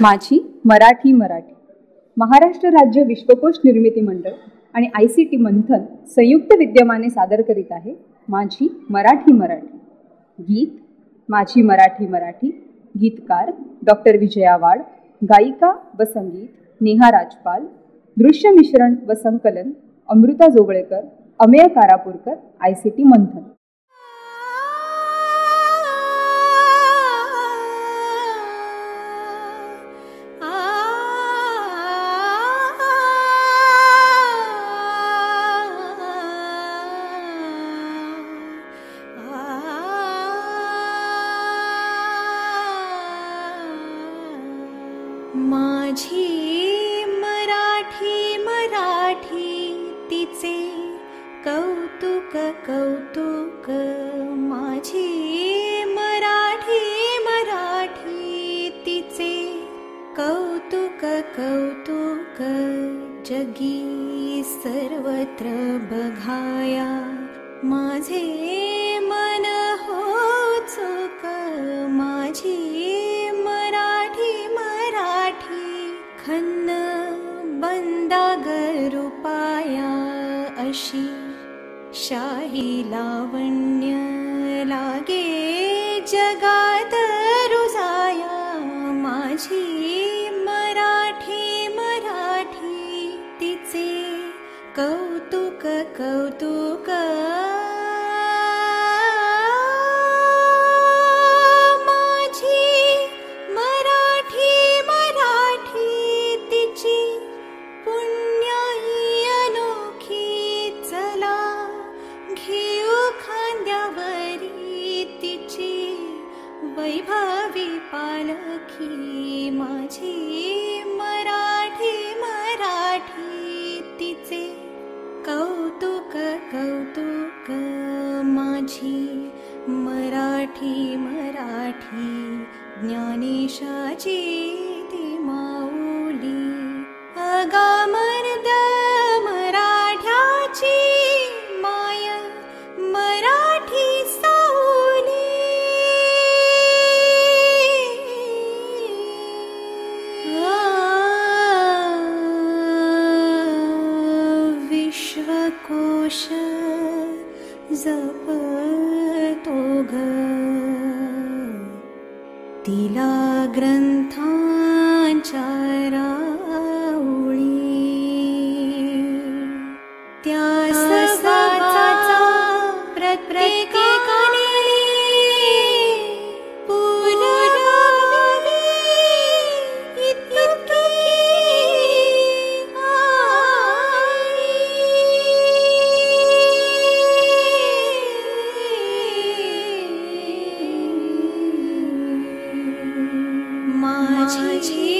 माझी मराठी मराठी. महाराष्ट्र राज्य विश्वकोश निर्मिती मंडळ आणि आय सी टी मंथन संयुक्त विद्यमाने सादर करीत आहे माझी मराठी मराठी. गीत माझी मराठी मराठी गीतकार डॉक्टर विजया वाड गायिका व संगीत नेहा राजपाल दृश्य मिश्रण व संकलन अमृता जोगळेकर अमेय कारापूरकर आय सी टी मंथन. माझी मराठी मराठी तिचे कौतुक कौतुक. माझी मराठी मराठी तिचे कौतुक कौतुक. जगी सर्वत्र बघाया माझे मन बंदागरुपाया अशी शाही लावण्य लागे जगात रुजाया माझी मराठी मराठी तिचे कौतुक कौतुक पालखी माझी मराठी मराठी तिचे कौतुक कौतुक माझी मराठी मराठी ज्ञानेशाची ती माऊली. अगामर्द विश्वकोश जपतो ग तिला ग्रंथांच्या राऊळी त्या माझी